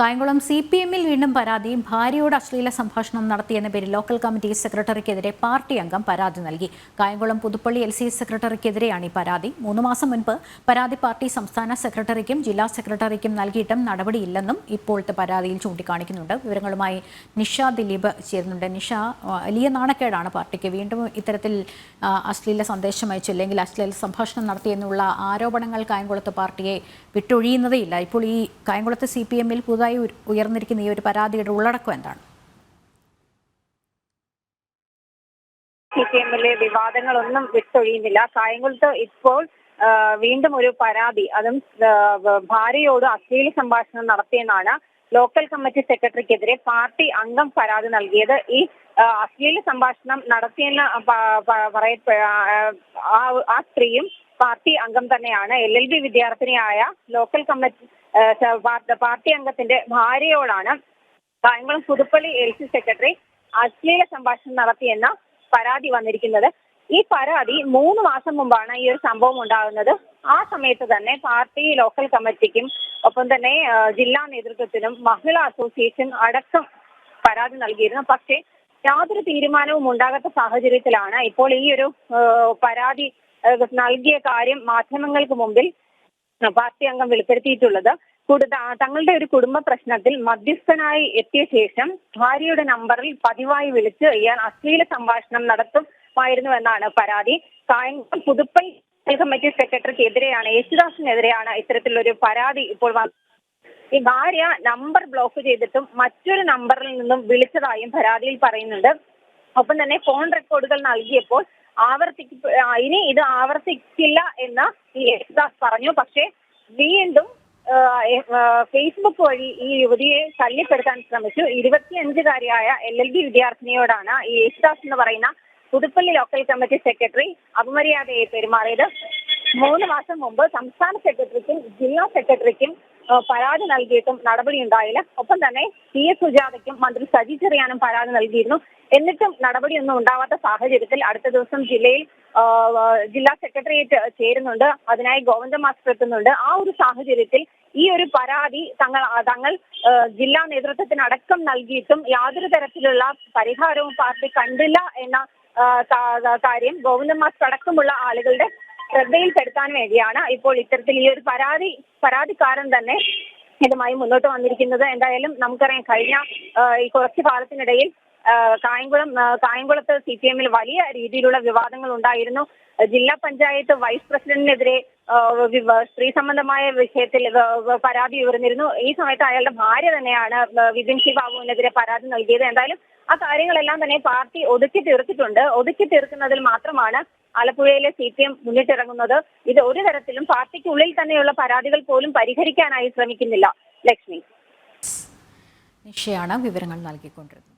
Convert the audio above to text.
Kayamkulam C P എമ്മിൽ വീണ്ടും പരാതി ഭാര്യയോട് അശ്ലീല സംഭാഷണം നടത്തിയെന്ന പേരിൽ ലോക്കൽ കമ്മിറ്റി സെക്രട്ടറിക്കെതിരെ പാർട്ടി അംഗം പരാതി നൽകി. കായംകുളം പുതുപ്പള്ളി എൽ സി സെക്രട്ടറിക്കെതിരെയാണ് ഈ പരാതി. മൂന്ന് മാസം മുൻപ് പരാതി പാർട്ടി സംസ്ഥാന സെക്രട്ടറിക്കും ജില്ലാ സെക്രട്ടറിക്കും നൽകിയിട്ടും നടപടിയില്ലെന്നും ഇപ്പോഴത്തെ പരാതിയിൽ ചൂണ്ടിക്കാണിക്കുന്നുണ്ട്. വിവരങ്ങളുമായി നിഷ ദിലീപ് ചേരുന്നുണ്ട്. നിഷ വലിയ നാണക്കേടാണ് പാർട്ടിക്ക്. വീണ്ടും ഇത്തരത്തിൽ അശ്ലീല സന്ദേശം അയച്ചു അല്ലെങ്കിൽ അശ്ലീല സംഭാഷണം നടത്തിയെന്നുള്ള ആരോപണങ്ങൾ കായംകുളത്ത് പാർട്ടിയെ വിട്ടൊഴിയുന്നതേയില്ല. ഇപ്പോൾ ഈ കായംകുളത്ത് സി പി എമ്മിൽ ഉയ- ഉയർന്നിരിക്കുന്ന ഈ ഒരു പരാതിയുടെ ഉള്ളടക്കം എന്താണ്? വിവാദങ്ങളൊന്നും വിട്ടൊഴിയുന്നില്ല. കായംകുളത്ത് ഇപ്പോൾ വീണ്ടും ഒരു പരാതി. അതും ഭാര്യയോട് അശ്ലീല സംഭാഷണം നടത്തിയെന്നാണ് ലോക്കൽ കമ്മിറ്റി സെക്രട്ടറിക്കെതിരെ പാർട്ടി അംഗം പരാതി നൽകിയത്. ഈ അശ്ലീല സംഭാഷണം നടത്തിയെന്ന് പറയ ആ, സ്ത്രീയും പാർട്ടി അംഗം തന്നെയാണ്. എൽ എൽ ബി വിദ്യാർത്ഥിനിയായ ലോക്കൽ കമ്മിറ്റി പാർട്ടി- അംഗത്തിന്റെ ഭാര്യയോടാണ് Kayamkulam Puthuppally L C secretary അശ്ലീല സംഭാഷണം നടത്തിയെന്ന പരാതി വന്നിരിക്കുന്നത്. ഈ പരാതി മൂന്ന് മാസം മുമ്പാണ് ഈ ഒരു സംഭവം ഉണ്ടാകുന്നത്. ആ സമയത്ത് തന്നെ പാർട്ടി ലോക്കൽ കമ്മിറ്റിക്കും ഒപ്പം തന്നെ ജില്ലാ നേതൃത്വത്തിനും മഹിളാ അസോസിയേഷൻ അടക്കം പരാതി നൽകിയിരുന്നു. പക്ഷേ യാതൊരു തീരുമാനവും ഉണ്ടാകാത്ത സാഹചര്യത്തിലാണ് ഇപ്പോൾ ഈ ഒരു പരാതി നൽകിയ കാര്യം മാധ്യമങ്ങൾക്ക് മുമ്പിൽ പാർട്ടി അംഗം വെളിപ്പെടുത്തിയിട്ടുള്ളത്. തങ്ങളുടെ ഒരു കുടുംബ പ്രശ്നത്തിൽ മധ്യസ്ഥനായി എത്തിയ ശേഷം ഭാര്യയുടെ നമ്പറിൽ പതിവായി വിളിച്ച് ഇയാൾ അശ്ലീല സംഭാഷണം നടത്തുമായിരുന്നു എന്നാണ് പരാതി. കായംകുളം പുതുപ്പൈ കമ്മിറ്റി സെക്രട്ടറിക്കെതിരെയാണ് യേശുദാസിനെതിരെയാണ് ഇത്തരത്തിലൊരു പരാതി ഇപ്പോൾ ഈ ഭാര്യ നമ്പർ ബ്ലോക്ക് ചെയ്തിട്ടും മറ്റൊരു നമ്പറിൽ നിന്നും വിളിച്ചതായും പരാതിയിൽ പറയുന്നുണ്ട്. ഒപ്പം തന്നെ ഫോൺ റെക്കോർഡുകൾ നൽകിയപ്പോൾ ആവർത്തിക്ക ഇനി ഇത് ആവർത്തിക്കില്ല എന്ന് ഈ യേശുദാസ് പറഞ്ഞു. പക്ഷേ വീണ്ടും ഫേസ്ബുക്ക് വഴി ഈ യുവതിയെ ശല്യപ്പെടുത്താൻ ശ്രമിച്ചു. ഇരുപത്തിയഞ്ചുകാരിയായ എൽ എൽ ബി വിദ്യാർത്ഥിനിയോടാണ് ഈ യേശുദാസ് എന്ന് പറയുന്ന പുതുപ്പള്ളി ലോക്കൽ കമ്മിറ്റി സെക്രട്ടറി അപമര്യാദയെ പെരുമാറിയത്. മൂന്ന് മാസം മുമ്പ് സംസ്ഥാന സെക്രട്ടറിക്കും ജില്ലാ സെക്രട്ടറിക്കും പരാതി നൽകിയിട്ടും നടപടി ഉണ്ടായില്ല. ഒപ്പം തന്നെ പി എസ് സുജാതയ്ക്കും മന്ത്രി സജി ചെറിയാനും പരാതി നൽകിയിരുന്നു. എന്നിട്ടും നടപടിയൊന്നും ഉണ്ടാവാത്ത സാഹചര്യത്തിൽ അടുത്ത ദിവസം ജില്ലയിൽ ജില്ലാ സെക്രട്ടേറിയറ്റ് ചേരുന്നുണ്ട്. അതിനായി ഗോവിന്ദ മാസ്റ്റർ എത്തുന്നുണ്ട്. ആ ഒരു സാഹചര്യത്തിൽ ഈ ഒരു പരാതി തങ്ങൾ തങ്ങൾ ജില്ലാ നേതൃത്വത്തിനടക്കം നൽകിയിട്ടും യാതൊരു തരത്തിലുള്ള പരിഹാരവും പാർട്ടി കണ്ടില്ല എന്ന കാര്യം ഗോവിന്ദ മാസ്റ്റർ അടക്കമുള്ള ആളുകളുടെ ശ്രദ്ധയിൽപ്പെടുത്താൻ വേണ്ടിയാണ് ഇപ്പോൾ ഇത്തരത്തിൽ ഈ ഒരു പരാതി പരാതിക്കാരൻ തന്നെ ഇതുമായി മുന്നോട്ട് വന്നിരിക്കുന്നത്. എന്തായാലും നമുക്കറിയാം കഴിഞ്ഞ ഈ കുറച്ചു കാലത്തിനിടയിൽ കായംകുളം കായംകുളത്ത് സി പി എമ്മിൽ വലിയ രീതിയിലുള്ള വിവാദങ്ങൾ ഉണ്ടായിരുന്നു. ജില്ലാ പഞ്ചായത്ത് വൈസ് പ്രസിഡന്റിനെതിരെ സ്ത്രീ സംബന്ധമായ വിഷയത്തിൽ പരാതി ഉയർന്നിരുന്നു. ഈ സമയത്ത് അയാളുടെ ഭാര്യ തന്നെയാണ് വിപിൻ സി ബാബുവിനെതിരെ പരാതി നൽകിയത്. എന്തായാലും ആ കാര്യങ്ങളെല്ലാം തന്നെ പാർട്ടി ഒതുക്കി തീർത്തിട്ടുണ്ട്. ഒതുക്കി തീർക്കുന്നതിൽ മാത്രമാണ് ആലപ്പുഴയിലെ സി പി എം മുന്നിട്ടിറങ്ങുന്നത്. ഇത് ഒരു തരത്തിലും പാർട്ടിക്കുള്ളിൽ തന്നെയുള്ള പരാതികൾ പോലും പരിഹരിക്കാനായി ശ്രമിക്കുന്നില്ല. ലക്ഷ്മി. നിഷയാണ് വിവരങ്ങൾ നൽകിക്കൊണ്ടിരുന്നത്.